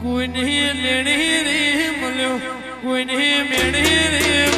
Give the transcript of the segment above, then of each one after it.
કોઈને લેણી રે મળ્યો કોઈને મેળી રે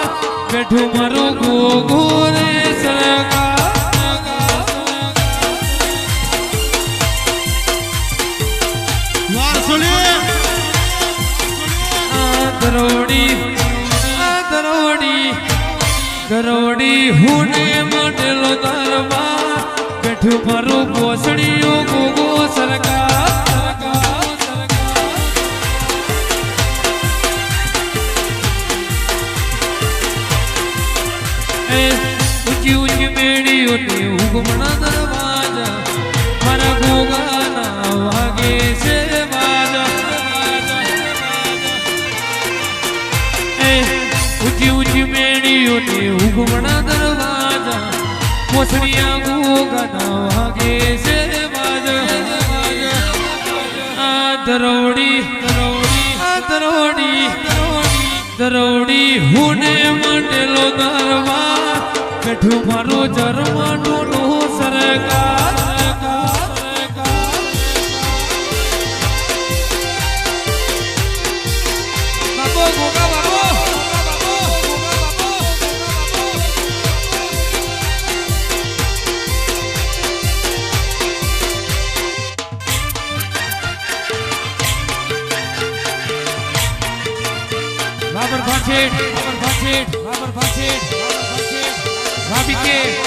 બેઠું મારું ગોગુરે કરોડી કરોડી હુને મટલો દરબાર ઊંચી ઊંચી મેળીઓની હુકમણા દરવાજા. મારા ગોગાના વાગે છે ઊંચી ઊંચી મેળીઓની હુકમણા દરવાજા. મોસડિયા ગોગાના વાગે છે બેઠું મારું જરમાનું નું સરકાર Robert Bunchet, Robert Bunchet, Robert Bunchet. Piquet.